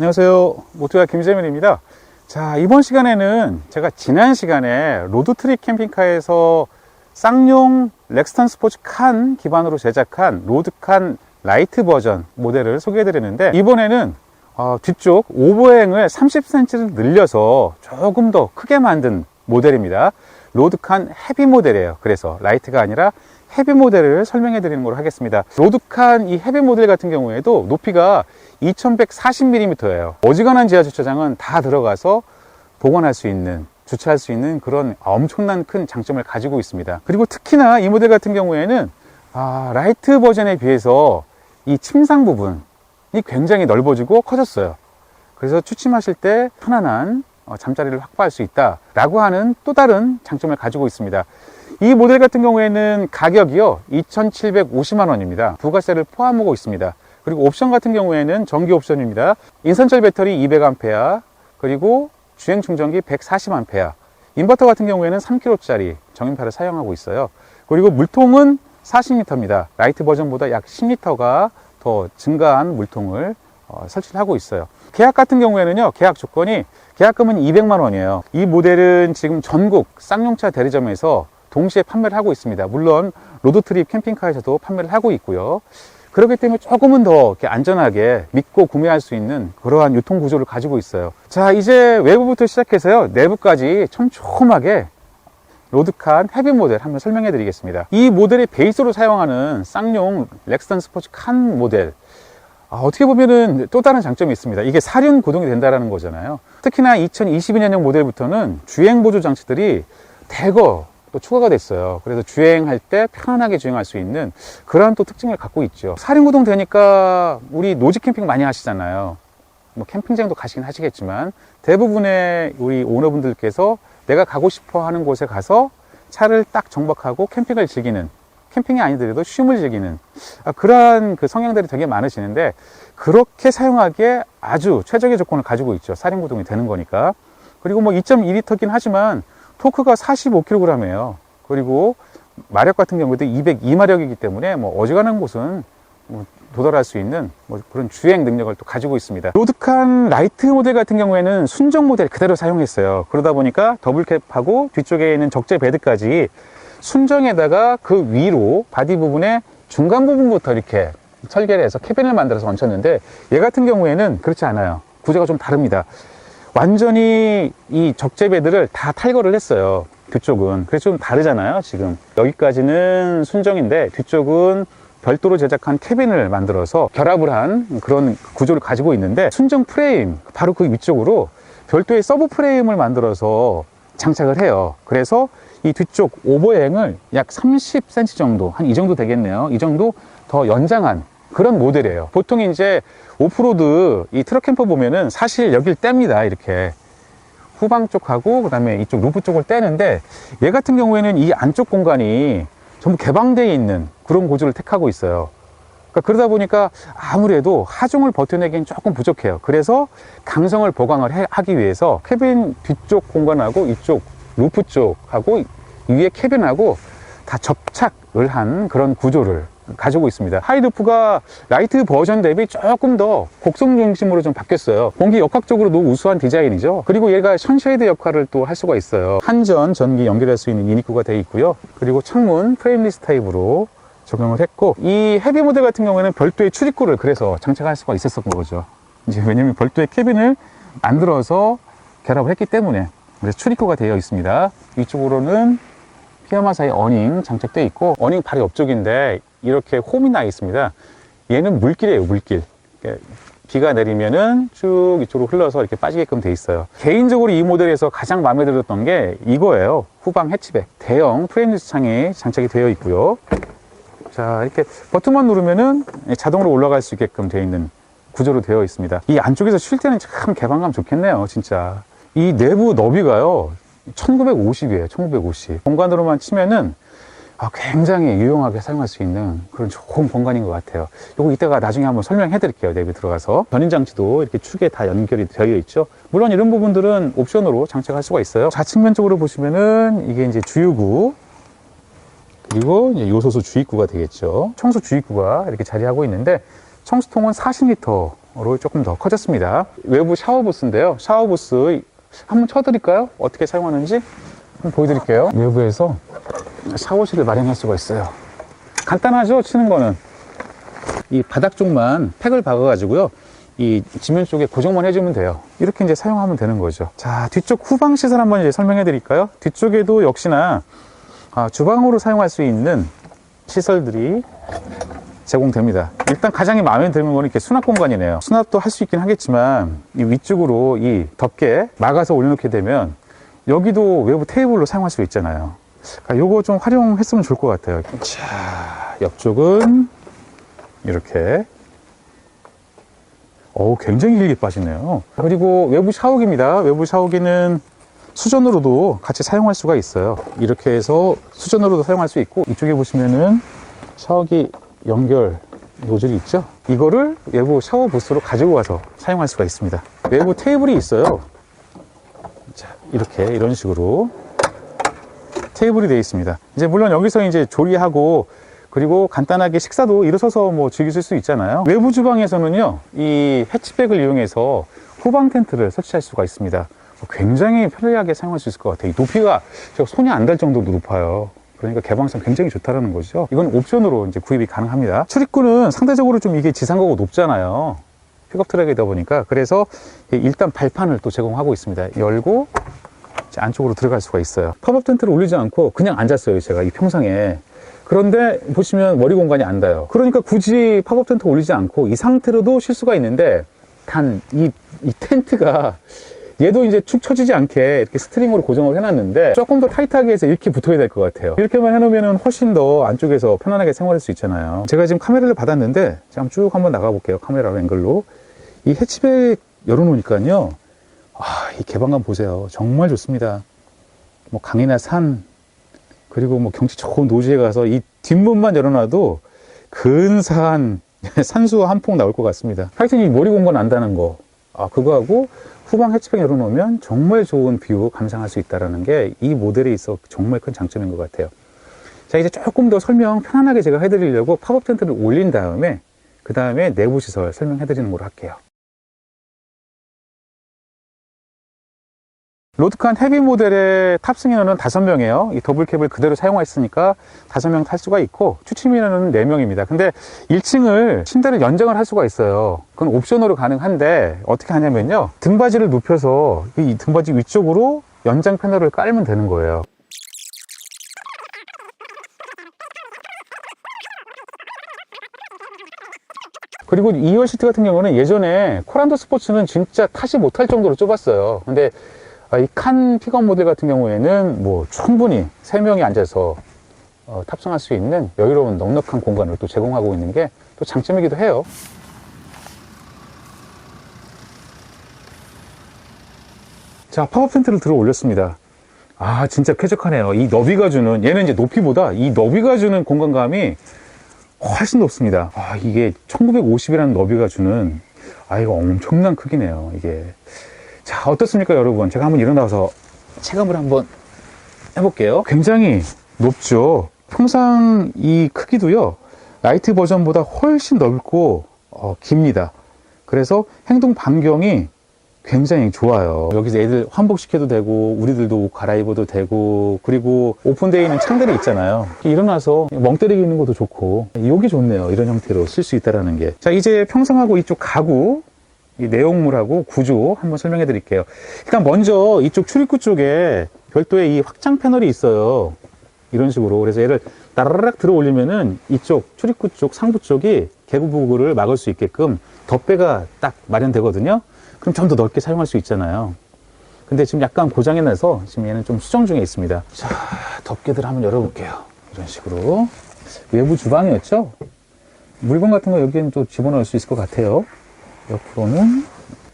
안녕하세요. 모토야 김재민입니다. 자, 이번 시간에는 제가 지난 시간에 로드트립 캠핑카에서 쌍용 렉스턴 스포츠 칸 기반으로 제작한 로드칸 라이트 버전 모델을 소개해 드렸는데 이번에는 어, 뒤쪽 오버행을 30cm를 늘려서 조금 더 크게 만든 모델입니다. 로드칸 헤비 모델이에요. 그래서 라이트가 아니라 헤비 모델을 설명해 드리는 걸로 하겠습니다. 로드칸 이 헤비 모델 같은 경우에도 높이가 2140mm예요. 어지간한 지하 주차장은 다 들어가서 보관할 수 있는 주차할 수 있는 그런 엄청난 큰 장점을 가지고 있습니다. 그리고 특히나 이 모델 같은 경우에는 아, 라이트 버전에 비해서 이 침상 부분이 굉장히 넓어지고 커졌어요. 그래서 취침하실 때 편안한 어, 잠자리를 확보할 수 있다 라고 하는 또 다른 장점을 가지고 있습니다. 이 모델 같은 경우에는 가격이요 2,750만 원입니다. 부가세를 포함하고 있습니다. 그리고 옵션 같은 경우에는 전기 옵션입니다. 인산철 배터리 200A 그리고 주행 충전기 140A 인버터 같은 경우에는 3kg짜리 정인파를 사용하고 있어요. 그리고 물통은 40L입니다. 라이트 버전보다 약 10L가 더 증가한 물통을 어, 설치를 하고 있어요. 계약 같은 경우에는요, 계약 조건이 계약금은 200만 원이에요. 이 모델은 지금 전국 쌍용차 대리점에서 동시에 판매를 하고 있습니다. 물론 로드트립 캠핑카에서도 판매를 하고 있고요. 그렇기 때문에 조금은 더 안전하게 믿고 구매할 수 있는 그러한 유통 구조를 가지고 있어요. 자, 이제 외부부터 시작해서요, 내부까지 촘촘하게 로드칸 헤비 모델 한번 설명해 드리겠습니다. 이 모델의 베이스로 사용하는 쌍용 렉스턴 스포츠 칸 모델. 아, 어떻게 보면은 또 다른 장점이 있습니다. 이게 사륜 구동이 된다라는 거잖아요. 특히나 2022년형 모델부터는 주행 보조 장치들이 대거 또 추가가 됐어요. 그래서 주행할 때 편안하게 주행할 수 있는 그러한 또 특징을 갖고 있죠. 사륜 구동 되니까 우리 노지 캠핑 많이 하시잖아요. 뭐 캠핑장도 가시긴 하시겠지만 대부분의 우리 오너분들께서 내가 가고 싶어 하는 곳에 가서 차를 딱 정박하고 캠핑을 즐기는 캠핑이 아니더라도 쉼을 즐기는 아, 그러한 그 성향들이 되게 많으시는데 그렇게 사용하기에 아주 최적의 조건을 가지고 있죠. 사륜구동이 되는 거니까. 그리고 뭐 2.2L긴 하지만 토크가 45kg이에요. 그리고 마력 같은 경우도 202마력이기 때문에 뭐 어지간한 곳은 뭐 도달할 수 있는 뭐 그런 주행 능력을 또 가지고 있습니다. 로드칸 라이트 모델 같은 경우에는 순정 모델 그대로 사용했어요. 그러다 보니까 더블캡하고 뒤쪽에 있는 적재 베드까지 순정에다가 그 위로 바디 부분의 중간 부분부터 이렇게 설계를 해서 캐빈을 만들어서 얹혔는데 얘 같은 경우에는 그렇지 않아요. 구조가 좀 다릅니다. 완전히 이 적재 베드를 다 탈거를 했어요. 뒤쪽은. 그래서 좀 다르잖아요, 지금. 여기까지는 순정인데 뒤쪽은 별도로 제작한 캐빈을 만들어서 결합을 한 그런 구조를 가지고 있는데 순정 프레임, 바로 그 위쪽으로 별도의 서브 프레임을 만들어서 장착을 해요. 그래서 이 뒤쪽 오버행을 약 30cm 정도, 한 이 정도 되겠네요. 이 정도 더 연장한 그런 모델이에요. 보통 이제 오프로드 이 트럭 캠퍼 보면은 사실 여길 뗍니다. 이렇게. 후방 쪽하고 그 다음에 이쪽 루프 쪽을 떼는데 얘 같은 경우에는 이 안쪽 공간이 전부 개방되어 있는 그런 구조를 택하고 있어요. 그러니까 그러다 보니까 아무래도 하중을 버텨내기엔 조금 부족해요. 그래서 강성을 보강을 해- 하기 위해서 캐빈 뒤쪽 공간하고 이쪽 루프 쪽하고 위에 캐빈하고 다 접착을 한 그런 구조를 가지고 있습니다. 하이루프가 라이트 버전 대비 조금 더 곡선 중심으로 좀 바뀌었어요. 공기 역학적으로도 우수한 디자인이죠. 그리고 얘가 선쉐이드 역할을 또 할 수가 있어요. 한전 전기 연결할 수 있는 유니크가 되어 있고요. 그리고 창문 프레임리스 타입으로 적용을 했고 이 헤비 모델 같은 경우에는 별도의 출입구를 그래서 장착할 수가 있었던 거죠. 이제 왜냐면 별도의 캐빈을 만들어서 결합을 했기 때문에 그래서 출입구가 되어 있습니다. 위쪽으로는 피아마 사이 어닝 장착되어 있고 어닝 바로 옆쪽인데 이렇게 홈이 나 있습니다. 얘는 물길이에요, 물길. 비가 내리면은 쭉 이쪽으로 흘러서 이렇게 빠지게끔 돼 있어요. 개인적으로 이 모델에서 가장 마음에 들었던 게 이거예요. 후방 해치백. 대형 프레임리스 창이 장착이 되어 있고요. 자, 이렇게 버튼만 누르면은 자동으로 올라갈 수 있게끔 되어 있는 구조로 되어 있습니다. 이 안쪽에서 쉴 때는 참 개방감 좋겠네요, 진짜. 이 내부 너비가요, 1950이에요, 1950. 공간으로만 치면은 아, 굉장히 유용하게 사용할 수 있는 그런 좋은 공간인 것 같아요. 요거 이따가 나중에 한번 설명해 드릴게요. 내비 들어가서. 견인장치도 이렇게 축에 다 연결이 되어 있죠. 물론 이런 부분들은 옵션으로 장착할 수가 있어요. 좌측면 쪽으로 보시면은 이게 이제 주유구, 그리고 요소수 주입구가 되겠죠. 청소 주입구가 이렇게 자리하고 있는데 청수통은 40L 샤워기로 조금 더 커졌습니다. 외부 샤워 부스인데요. 샤워 부스 한번 쳐드릴까요? 어떻게 사용하는지 한번 보여드릴게요. 외부에서 샤워실을 마련할 수가 있어요. 간단하죠? 치는 거는. 이 바닥 쪽만 팩을 박아 가지고요. 이 지면 쪽에 고정만 해주면 돼요. 이렇게 이제 사용하면 되는 거죠. 자, 뒤쪽 후방 시설 한번 이제 설명해 드릴까요? 뒤쪽에도 역시나 아, 주방으로 사용할 수 있는 시설들이 제공됩니다. 일단 가장 마음에 드는 거는 이렇게 수납 공간이네요. 수납도 할 수 있긴 하겠지만 이 위쪽으로 이 덮개 막아서 올려놓게 되면 여기도 외부 테이블로 사용할 수 있잖아요. 그러니까 요거 좀 활용했으면 좋을 것 같아요. 자, 옆쪽은 이렇게 어우, 굉장히 길게 빠지네요. 그리고 외부 샤워기입니다. 외부 샤워기는 수전으로도 같이 사용할 수가 있어요. 이렇게 해서 수전으로도 사용할 수 있고, 이쪽에 보시면은 샤워기 연결 노즐이 있죠? 이거를 외부 샤워 부스로 가지고 와서 사용할 수가 있습니다. 외부 테이블이 있어요. 자, 이렇게, 이런 식으로 테이블이 되어 있습니다. 이제 물론 여기서 이제 조리하고 그리고 간단하게 식사도 일어서서 뭐 즐기실 수 있잖아요. 외부 주방에서는요, 이 해치백을 이용해서 후방 텐트를 설치할 수가 있습니다. 굉장히 편리하게 사용할 수 있을 것 같아요. 이 높이가 제가 손이 안 닿을 정도로 높아요. 그러니까 개방성 굉장히 좋다라는 거죠. 이건 옵션으로 이제 구입이 가능합니다. 출입구는 상대적으로 좀 이게 지상가가 높잖아요. 픽업 트랙이다 보니까 그래서 일단 발판을 또 제공하고 있습니다. 열고 안쪽으로 들어갈 수가 있어요. 팝업 텐트를 올리지 않고 그냥 앉았어요. 제가 이 평상에. 그런데 보시면 머리 공간이 안 닿아요. 그러니까 굳이 팝업 텐트 올리지 않고 이 상태로도 쉴 수가 있는데 단이 이 텐트가 얘도 이제 축 처지지 않게 이렇게 스트링으로 고정을 해놨는데 조금 더 타이트하게 해서 이렇게 붙어야 될 것 같아요. 이렇게만 해놓으면 훨씬 더 안쪽에서 편안하게 생활할 수 있잖아요. 제가 지금 카메라를 받았는데 지금 쭉 한번 나가볼게요. 카메라 앵글로. 이 해치백 열어놓으니까요. 아, 이 개방감 보세요. 정말 좋습니다. 뭐 강이나 산, 그리고 뭐 경치 좋은 노지에 가서 이 뒷문만 열어놔도 근사한 산수 한 폭 나올 것 같습니다. 하여튼 이 머리 공간 안다는 거, 아, 그거하고 후방 해치백 열어놓으면 정말 좋은 뷰 감상할 수 있다는 게 이 모델에 있어 정말 큰 장점인 것 같아요. 자, 이제 조금 더 설명 편안하게 제가 해드리려고 팝업 텐트를 올린 다음에 그 다음에 내부 시설 설명해드리는 걸로 할게요. 로드칸 헤비 모델의 탑승 인원은 5명이에요. 이 더블 캡을 그대로 사용했으니까 5명 탈 수가 있고 추침 인원은 4명입니다. 근데 1층을 침대를 연장을 할 수가 있어요. 그건 옵션으로 가능한데 어떻게 하냐면요. 등받이를 눕혀서 이 등받이 위쪽으로 연장 패널을 깔면 되는 거예요. 그리고 2열 시트 같은 경우는 예전에 코란도 스포츠는 진짜 타지 못할 정도로 좁았어요. 근데 아, 이 칸 픽업 모델 같은 경우에는 뭐 충분히 3명이 앉아서 어, 탑승할 수 있는 여유로운 넉넉한 공간을 또 제공하고 있는 게 또 장점이기도 해요. 자, 팝업 텐트를 들어 올렸습니다. 아, 진짜 쾌적하네요. 이 너비가 주는, 얘는 이제 높이보다 이 너비가 주는 공간감이 훨씬 높습니다. 아, 이게 1950이라는 너비가 주는, 아, 이거 엄청난 크기네요. 이게. 자, 어떻습니까, 여러분? 제가 한번 일어나서 체감을 한번 해볼게요. 굉장히 높죠. 평상 이 크기도요, 라이트 버전보다 훨씬 넓고, 어, 깁니다. 그래서 행동 반경이 굉장히 좋아요. 여기서 애들 환복시켜도 되고, 우리들도 옷 갈아입어도 되고, 그리고 오픈되어 있는 창들이 있잖아요. 일어나서 멍 때리기 있는 것도 좋고, 이게 좋네요. 이런 형태로 쓸 수 있다는 게. 자, 이제 평상하고 이쪽 가구, 이 내용물하고 구조 한번 설명해 드릴게요. 일단 먼저 이쪽 출입구 쪽에 별도의 이 확장 패널이 있어요. 이런 식으로. 그래서 얘를 따라락 들어 올리면은 이쪽 출입구 쪽 상부 쪽이 개구부구를 막을 수 있게끔 덧배가 딱 마련되거든요. 그럼 좀 더 넓게 사용할 수 있잖아요. 근데 지금 약간 고장이 나서 지금 얘는 좀 수정 중에 있습니다. 자, 덮개들 한번 열어볼게요. 이런 식으로. 외부 주방이었죠? 물건 같은 거 여기에는 또 집어넣을 수 있을 것 같아요. 옆으로는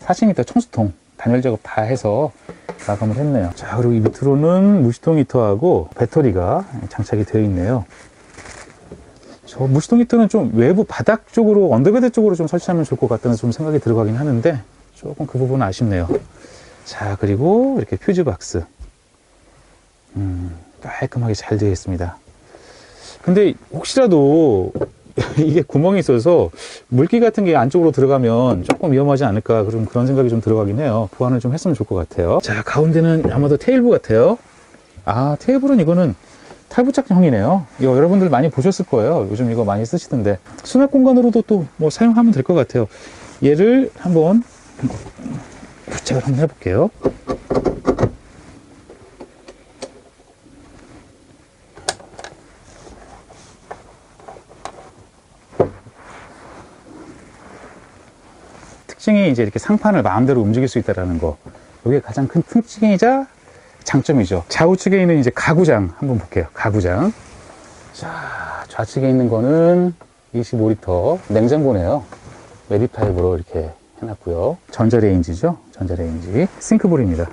40m 청수통 단열 작업 다 해서 마감을 했네요. 자, 그리고 이 밑으로는 무시통 히터하고 배터리가 장착이 되어 있네요. 저 무시통 히터는 좀 외부 바닥 쪽으로, 언더베드 쪽으로 좀 설치하면 좋을 것 같다는 좀 생각이 들어가긴 하는데 조금 그 부분은 아쉽네요. 자, 그리고 이렇게 퓨즈 박스. 음, 깔끔하게 잘 되어 있습니다. 근데 혹시라도 이게 구멍이 있어서 물기 같은 게 안쪽으로 들어가면 조금 위험하지 않을까 그런 그런 생각이 좀 들어가긴 해요. 보완을 좀 했으면 좋을 것 같아요. 자 가운데는 아마도 테일부 같아요. 아 테이블은 이거는 탈부착형이네요. 이거 여러분들 많이 보셨을 거예요. 요즘 이거 많이 쓰시던데 수납 공간으로도 또 뭐 사용하면 될 것 같아요. 얘를 한번 부착을 한번 해볼게요. 특징이 이제 이렇게 상판을 마음대로 움직일 수 있다는 거. 이게 가장 큰 특징이자 장점이죠. 좌우측에 있는 이제 가구장 한번 볼게요. 가구장. 자, 좌측에 있는 거는 25리터 냉장고네요. 메리 타입으로 이렇게 해놨고요. 전자레인지죠. 전자레인지. 싱크볼입니다.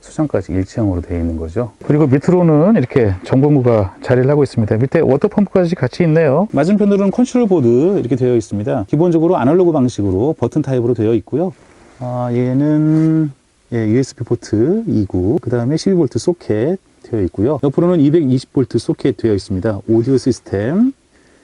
수정까지 일체형으로 되어 있는 거죠. 그리고 밑으로는 이렇게 전공구가 자리를 하고 있습니다. 밑에 워터펌프까지 같이 있네요. 맞은편으로는 컨트롤 보드 이렇게 되어 있습니다. 기본적으로 아날로그 방식으로 버튼 타입으로 되어 있고요. 아, 얘는 예, USB 포트 2구, 그 다음에 12V 소켓 되어 있고요. 옆으로는 220V 소켓 되어 있습니다. 오디오 시스템,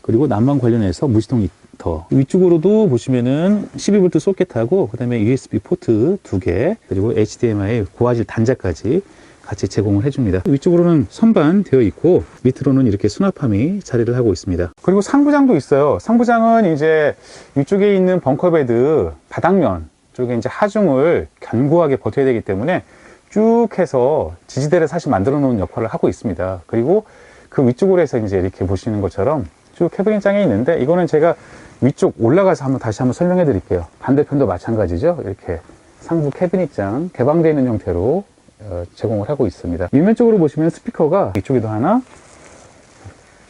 그리고 난방 관련해서 무시동 히터. 위쪽으로도 보시면은 12V 소켓하고, 그 다음에 USB 포트 2개, 그리고 HDMI 고화질 단자까지 같이 제공을 해줍니다. 위쪽으로는 선반 되어 있고, 밑으로는 이렇게 수납함이 자리를 하고 있습니다. 그리고 상부장도 있어요. 상부장은 이제 위쪽에 있는 벙커베드 바닥면, 쪽에 이제 하중을 견고하게 버텨야 되기 때문에 쭉 해서 지지대를 사실 만들어 놓은 역할을 하고 있습니다. 그리고 그 위쪽으로 해서 이제 이렇게 보시는 것처럼 쭉 캐비닛장이 있는데 이거는 제가 위쪽 올라가서 한번 다시 한번 설명해 드릴게요. 반대편도 마찬가지죠. 이렇게 상부 캐비닛장 개방되어 있는 형태로 어, 제공을 하고 있습니다. 윗면 쪽으로 보시면 스피커가 이쪽에도 하나,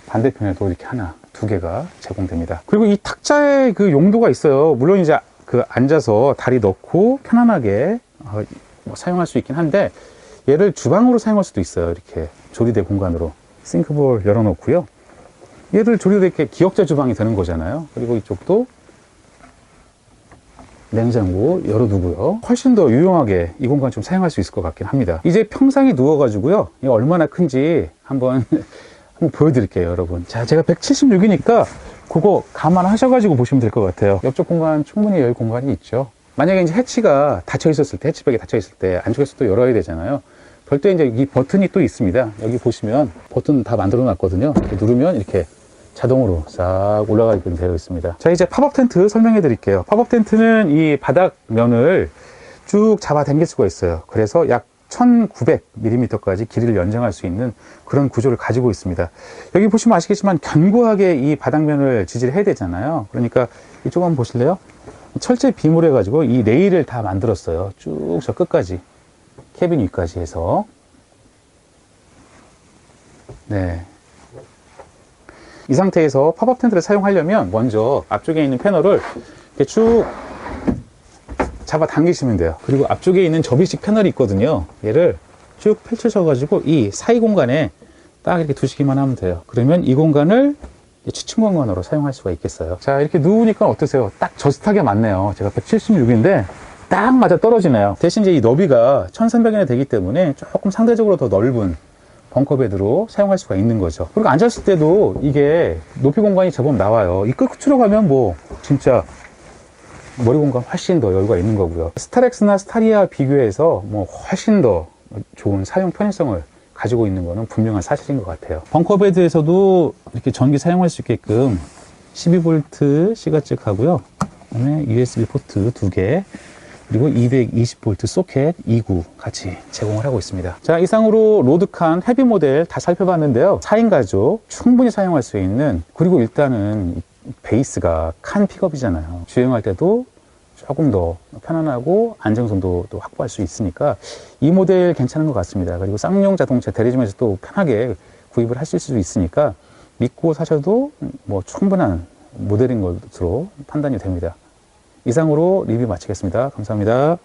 반대편에도 이렇게 하나, 두 개가 제공됩니다. 그리고 이 탁자의 그 용도가 있어요. 물론 이제 그 앉아서 다리 넣고 편안하게 어, 뭐 사용할 수 있긴 한데 얘를 주방으로 사용할 수도 있어요. 이렇게 조리대 공간으로 싱크볼 열어놓고요. 얘를 조리대 이렇게 기역자 주방이 되는 거잖아요. 그리고 이쪽도 냉장고 열어두고요. 훨씬 더 유용하게 이 공간 좀 사용할 수 있을 것 같긴 합니다. 이제 평상에 누워가지고요. 이게 얼마나 큰지 한번 한번 보여드릴게요, 여러분. 자, 제가 176이니까 그거 감안하셔가지고 보시면 될 것 같아요. 옆쪽 공간 충분히 열 공간이 있죠. 만약에 이제 해치가 닫혀 있었을 때, 해치백이 닫혀 있을 때 안쪽에서 또 열어야 되잖아요. 별도의 이제 이 버튼이 또 있습니다. 여기 보시면 버튼 다 만들어 놨거든요. 누르면 이렇게 자동으로 싹 올라가게끔 되어 있습니다. 자, 이제 팝업 텐트 설명해 드릴게요. 팝업 텐트는 이 바닥면을 쭉 잡아 당길 수가 있어요. 그래서 약 1900mm까지 길이를 연장할 수 있는 그런 구조를 가지고 있습니다. 여기 보시면 아시겠지만 견고하게 이 바닥면을 지지를 해야 되잖아요. 그러니까 이쪽 한번 보실래요? 철제 비물 해가지고 이 레일을 다 만들었어요. 쭉 저 끝까지. 캐빈 위까지 해서. 네. 이 상태에서 팝업 텐트를 사용하려면 먼저 앞쪽에 있는 패널을 이렇게 쭉 잡아 당기시면 돼요. 그리고 앞쪽에 있는 접이식 패널이 있거든요. 얘를 쭉 펼쳐셔가지고 이 사이 공간에 딱 이렇게 두시기만 하면 돼요. 그러면 이 공간을 취층 공간으로 사용할 수가 있겠어요. 자, 이렇게 누우니까 어떠세요? 딱 저스트하게 맞네요. 제가 176인데 딱 맞아 떨어지네요. 대신 이제 이 너비가 1300이나 되기 때문에 조금 상대적으로 더 넓은 벙커베드로 사용할 수가 있는 거죠. 그리고 앉았을 때도 이게 높이 공간이 제법 나와요. 이 끝으로 가면 뭐 진짜 머리 공간 훨씬 더 여유가 있는 거고요. 스타렉스나 스타리아 비교해서 뭐 훨씬 더 좋은 사용 편의성을 가지고 있는 거는 분명한 사실인 것 같아요. 벙커베드에서도 이렇게 전기 사용할 수 있게끔 12V C가즉 하고요. 그 다음에 USB 포트 2개, 그리고 220V 소켓 2구 같이 제공을 하고 있습니다. 자, 이상으로 로드칸 헤비 모델 다 살펴봤는데요. 4인 가족 충분히 사용할 수 있는, 그리고 일단은 베이스가 칸 픽업이잖아요. 주행할 때도 조금 더 편안하고 안정성도 또 확보할 수 있으니까 이 모델 괜찮은 것 같습니다. 그리고 쌍용 자동차 대리점에서 또 편하게 구입을 하실 수 있으니까 믿고 사셔도 뭐 충분한 모델인 것으로 판단이 됩니다. 이상으로 리뷰 마치겠습니다. 감사합니다.